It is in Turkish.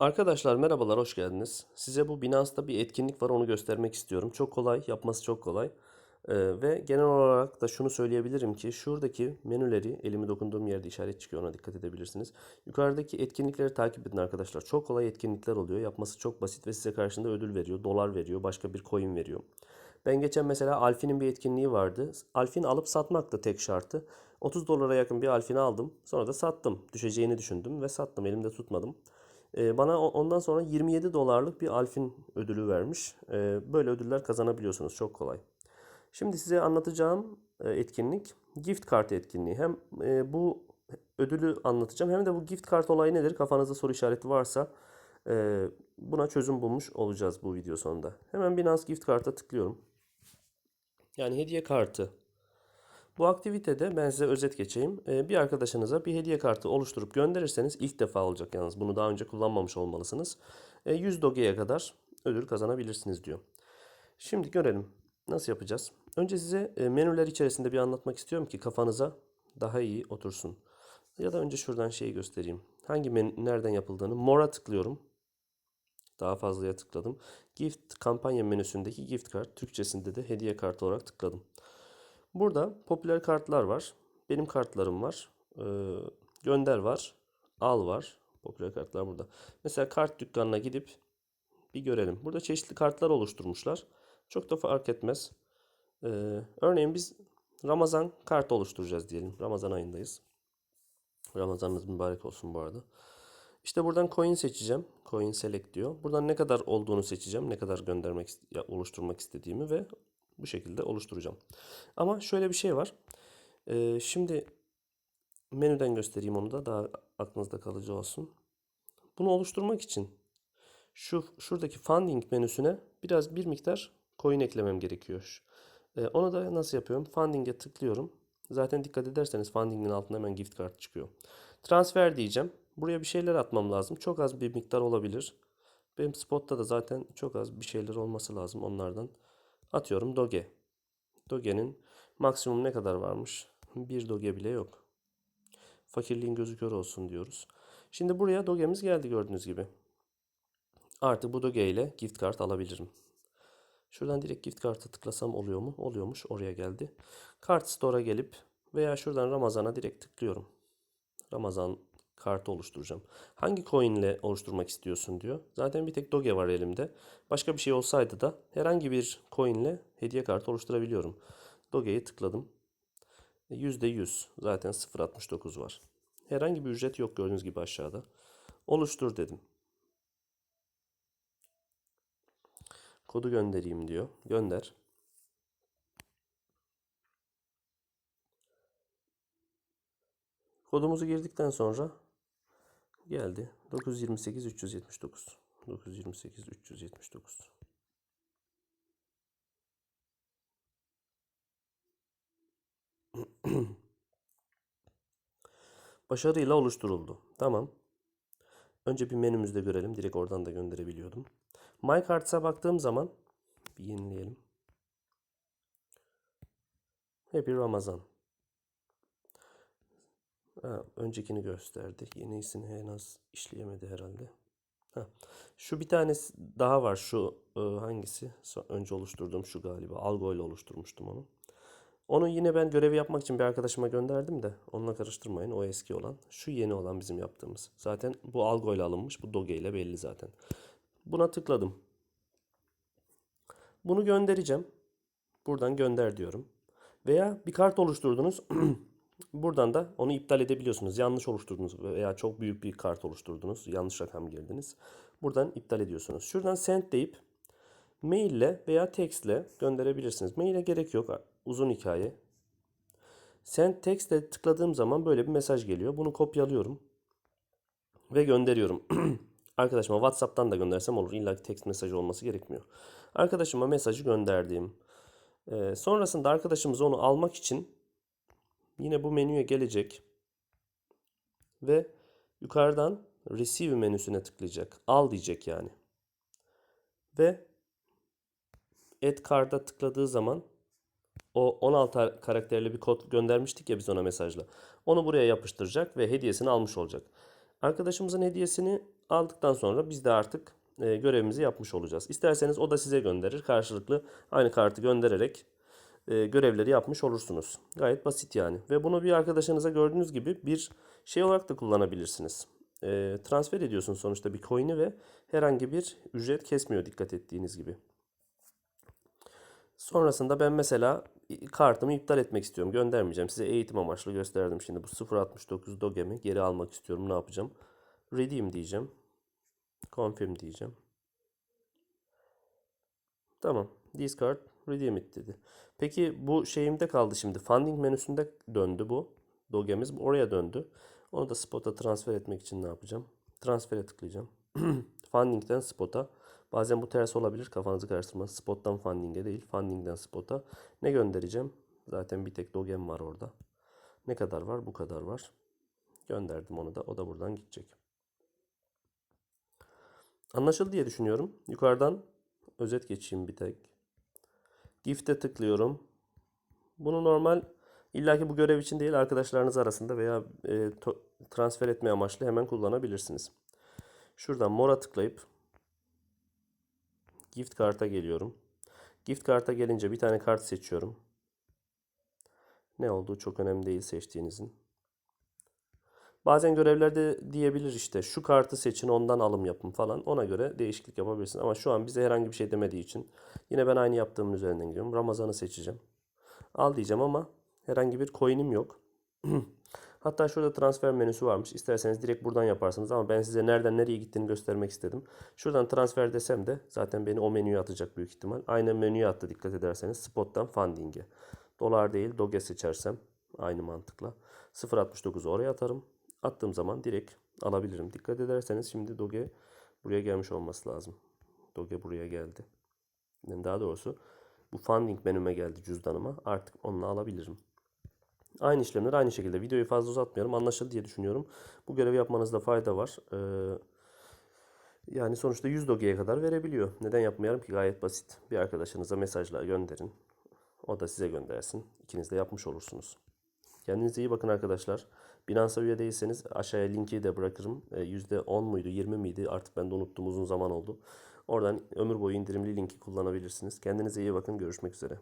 Arkadaşlar merhabalar, hoş geldiniz. Size bu Binance'da bir etkinlik var, onu göstermek istiyorum. Çok kolay, yapması çok kolay. Ee, ve genel olarak da şunu söyleyebilirim ki şuradaki menüleri elimi dokunduğum yerde işaret çıkıyor, ona dikkat edebilirsiniz. Yukarıdaki etkinlikleri takip edin arkadaşlar. Çok kolay etkinlikler oluyor. Yapması çok basit ve size karşında ödül veriyor, dolar veriyor, başka bir coin veriyor. Ben geçen mesela Alfin'in bir etkinliği vardı. Alfin alıp satmak da tek şartı. 30 dolara yakın bir Alfin'i aldım. Sonra da sattım. Düşeceğini düşündüm ve sattım. Elimde tutmadım. Ee, Bana ondan sonra 27 dolarlık bir Alfin ödülü vermiş. Ee, Böyle ödüller kazanabiliyorsunuz. Çok kolay. Şimdi size anlatacağım e, etkinlik gift kart etkinliği. Hem e, bu ödülü anlatacağım hem de bu gift kart olayı nedir? Kafanızda soru işareti varsa e, buna çözüm bulmuş olacağız bu video sonunda. Hemen Binance gift kart'a tıklıyorum. Yani hediye kartı. Bu aktivitede ben size özet geçeyim. Ee, Bir arkadaşınıza bir hediye kartı oluşturup gönderirseniz ilk defa olacak yalnız. Bunu daha önce kullanmamış olmalısınız. Ee, 100 Doge'ye kadar ödül kazanabilirsiniz diyor. Şimdi görelim. Nasıl yapacağız? Önce size e, menüler içerisinde bir anlatmak istiyorum ki kafanıza daha iyi otursun. Ya da önce şuradan şeyi göstereyim. Hangi menü, nereden yapıldığını. More'a tıklıyorum. Daha fazlaya tıkladım. Gift kampanya menüsündeki gift kart. Türkçesinde de hediye kartı olarak tıkladım. Burada popüler kartlar var. Benim kartlarım var. Ee, gönder var. Al var. Popüler kartlar burada. Mesela kart dükkanına gidip bir görelim. Burada çeşitli kartlar oluşturmuşlar. Çok da fark etmez. Ee, örneğin biz Ramazan kartı oluşturacağız diyelim. Ramazan ayındayız. Ramazanınız mübarek olsun bu arada. İşte buradan coin seçeceğim. Coin select diyor. Buradan ne kadar olduğunu seçeceğim. Ne kadar göndermek, oluşturmak istediğimi ve bu şekilde oluşturacağım. Ama şöyle bir şey var. Ee, şimdi menüden göstereyim onu da daha aklınızda kalıcı olsun. Bunu oluşturmak için şu şuradaki funding menüsüne biraz bir miktar coin eklemem gerekiyor. Ee, onu da nasıl yapıyorum? Funding'e tıklıyorum. Zaten dikkat ederseniz funding'in altında hemen gift card çıkıyor. Transfer diyeceğim. Buraya bir şeyler atmam lazım. Çok az bir miktar olabilir. Benim spotta da zaten çok az bir şeyler olması lazım onlardan. Atıyorum Doge. Doge'nin maksimum ne kadar varmış? Bir Doge bile yok. Fakirliğin gözü kör olsun diyoruz. Şimdi buraya Doge'miz geldi gördüğünüz gibi. Artık bu Doge ile gift kart alabilirim. Şuradan direkt gift kartı tıklasam oluyor mu? Oluyormuş. Oraya geldi. Kart Store'a gelip veya şuradan Ramazan'a direkt tıklıyorum. Ramazan kartı oluşturacağım. Hangi coin ile oluşturmak istiyorsun diyor. Zaten bir tek Doge var elimde. Başka bir şey olsaydı da herhangi bir coin ile hediye kartı oluşturabiliyorum. Doge'yi tıkladım. %100 zaten 0.69 var. Herhangi bir ücret yok gördüğünüz gibi aşağıda. Oluştur dedim. Kodu göndereyim diyor. Gönder. Kodumuzu girdikten sonra geldi. 928 379. 928 379. Başarıyla oluşturuldu. Tamam. Önce bir menümüzde görelim. Direkt oradan da gönderebiliyordum. My Cards'a baktığım zaman bir yenileyelim. Happy Ramazan. Ha, öncekini gösterdi. Yenisini henüz işleyemedi herhalde. Ha. Şu bir tanesi daha var. Şu e, hangisi? Önce oluşturduğum şu galiba. Algo ile oluşturmuştum onu. Onu yine ben görevi yapmak için bir arkadaşıma gönderdim de onunla karıştırmayın. O eski olan. Şu yeni olan bizim yaptığımız. Zaten bu Algo ile alınmış. Bu Doge ile belli zaten. Buna tıkladım. Bunu göndereceğim. Buradan gönder diyorum. Veya bir kart oluşturdunuz. Buradan da onu iptal edebiliyorsunuz. Yanlış oluşturdunuz veya çok büyük bir kart oluşturdunuz. Yanlış rakam girdiniz. Buradan iptal ediyorsunuz. Şuradan send deyip maille veya textle gönderebilirsiniz. Maile gerek yok. Uzun hikaye. Send text'e tıkladığım zaman böyle bir mesaj geliyor. Bunu kopyalıyorum ve gönderiyorum. Arkadaşıma WhatsApp'tan da göndersem olur. İlla ki text mesajı olması gerekmiyor. Arkadaşıma mesajı gönderdim. Ee, sonrasında arkadaşımız onu almak için yine bu menüye gelecek ve yukarıdan receive menüsüne tıklayacak. Al diyecek yani. Ve add card'a tıkladığı zaman o 16 karakterli bir kod göndermiştik ya biz ona mesajla. Onu buraya yapıştıracak ve hediyesini almış olacak. Arkadaşımızın hediyesini Aldıktan sonra biz de artık e, görevimizi yapmış olacağız. İsterseniz o da size gönderir. Karşılıklı aynı kartı göndererek e, görevleri yapmış olursunuz. Gayet basit yani. Ve bunu bir arkadaşınıza gördüğünüz gibi bir şey olarak da kullanabilirsiniz. E, transfer ediyorsun sonuçta bir coin'i ve herhangi bir ücret kesmiyor dikkat ettiğiniz gibi. Sonrasında ben mesela kartımı iptal etmek istiyorum. Göndermeyeceğim. Size eğitim amaçlı gösterdim şimdi. Bu 0.69 Doge'mi geri almak istiyorum. Ne yapacağım? Redeem diyeceğim. Confirm diyeceğim. Tamam. Discard redeem it dedi. Peki bu şeyimde kaldı şimdi. Funding menüsünde döndü bu. Doge'miz oraya döndü. Onu da spot'a transfer etmek için ne yapacağım? Transfer'e tıklayacağım. Funding'den spot'a. Bazen bu ters olabilir. Kafanızı karıştırmaz. Spot'tan funding'e değil. Funding'den spot'a. Ne göndereceğim? Zaten bir tek Doge'm var orada. Ne kadar var? Bu kadar var. Gönderdim onu da. O da buradan gidecek. Anlaşıldı diye düşünüyorum. Yukarıdan özet geçeyim bir tek. Gift'e tıklıyorum. Bunu normal illaki bu görev için değil arkadaşlarınız arasında veya e, transfer etme amaçlı hemen kullanabilirsiniz. Şuradan mora tıklayıp gift karta geliyorum. Gift karta gelince bir tane kart seçiyorum. Ne olduğu çok önemli değil seçtiğinizin. Bazen görevlerde diyebilir işte şu kartı seçin ondan alım yapın falan. Ona göre değişiklik yapabilirsiniz. Ama şu an bize herhangi bir şey demediği için yine ben aynı yaptığımın üzerinden gidiyorum. Ramazan'ı seçeceğim. Al diyeceğim ama herhangi bir coin'im yok. Hatta şurada transfer menüsü varmış. İsterseniz direkt buradan yaparsınız ama ben size nereden nereye gittiğini göstermek istedim. Şuradan transfer desem de zaten beni o menüye atacak büyük ihtimal. Aynı menüye attı dikkat ederseniz. Spot'tan funding'e. Dolar değil Doge seçersem aynı mantıkla 0.69'u oraya atarım. Attığım zaman direkt alabilirim. Dikkat ederseniz şimdi Doge buraya gelmiş olması lazım. Doge buraya geldi. Yani daha doğrusu bu funding menüme geldi cüzdanıma. Artık onunla alabilirim. Aynı işlemler aynı şekilde. Videoyu fazla uzatmıyorum. Anlaşıldı diye düşünüyorum. Bu görevi yapmanızda fayda var. Ee, yani sonuçta 100 Doge'ye kadar verebiliyor. Neden yapmayalım ki? Gayet basit. Bir arkadaşınıza mesajla gönderin. O da size göndersin. İkiniz de yapmış olursunuz. Kendinize iyi bakın arkadaşlar. Binance'a üye değilseniz aşağıya linki de bırakırım. E, %10 muydu 20 miydi artık ben de unuttum uzun zaman oldu. Oradan ömür boyu indirimli linki kullanabilirsiniz. Kendinize iyi bakın görüşmek üzere.